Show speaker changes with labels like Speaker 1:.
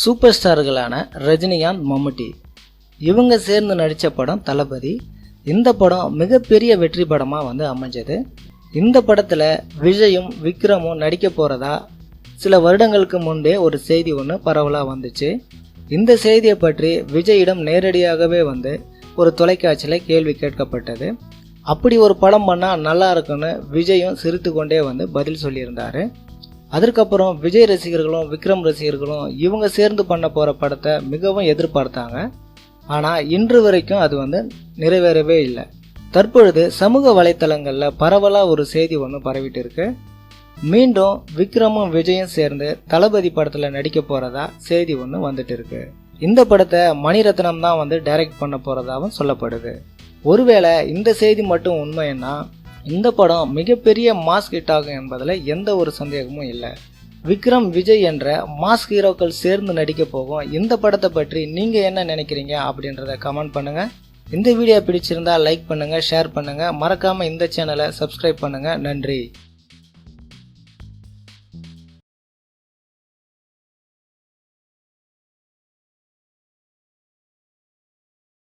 Speaker 1: Super ஸ்டார்களான Rajinikanth மம்முட்டி. இவங்க சேர்ந்து நடித்த படம் தளபதி. இந்த படம் மிகப்பெரிய வெற்றி படமாக வந்து அமைஞ்சது. இந்த படத்தில் விஜயும் விக்ரமும் நடிக்க போகிறதா சில வருடங்களுக்கு முன்பே ஒரு செய்தி ஒன்று பரவலாக வந்துச்சு. இந்த செய்தியை பற்றி விஜயிடம் நேரடியாகவே வந்து ஒரு தொலைக்காட்சியில் கேள்வி கேட்கப்பட்டது. அப்படி ஒரு படம் பண்ணால் நல்லா இருக்குன்னு விஜயும் சிரித்து கொண்டே வந்து பதில் சொல்லியிருந்தாரு. அதற்கப்புறம் விஜய் ரசிகர்களும் விக்ரம் ரசிகர்களும் இவங்க சேர்ந்து பண்ண போகிற படத்தை மிகவும் எதிர்பார்த்தாங்க. ஆனால் இன்று வரைக்கும் அது வந்து நிறைவேறவே இல்லை. தற்பொழுது சமூக வலைத்தளங்களில் பரவலாக ஒரு செய்தி ஒன்று பரவிட்டு இருக்கு. மீண்டும் விக்ரமும் விஜயும் சேர்ந்து தளபதி படத்தில் நடிக்க போகிறதா செய்தி ஒன்று வந்துட்டு இருக்கு. இந்த படத்தை மணிரத்னம் தான் வந்து டைரக்ட் பண்ண போகிறதாகவும் சொல்லப்படுது. ஒருவேளை இந்த செய்தி மட்டும் உண்மைன்னா இந்த படம் மிகப்பெரிய மாஸ் ஹிட் ஆகும் என்பதில் எந்த ஒரு சந்தேகமும் இல்லை. விக்ரம் விஜய் என்ற மாஸ் ஹீரோக்கள் சேர்ந்து நடிக்க போகும் இந்த படத்தை பற்றி நீங்கள் என்ன நினைக்கிறீங்க அப்படின்றத கமெண்ட் பண்ணுங்கள் இந்த வீடியோ பிடிச்சிருந்தா லைக் பண்ணுங்கள் ஷேர் பண்ணுங்கள் மறக்காமல் இந்த சேனலை சப்ஸ்கிரைப் பண்ணுங்கள் நன்றி.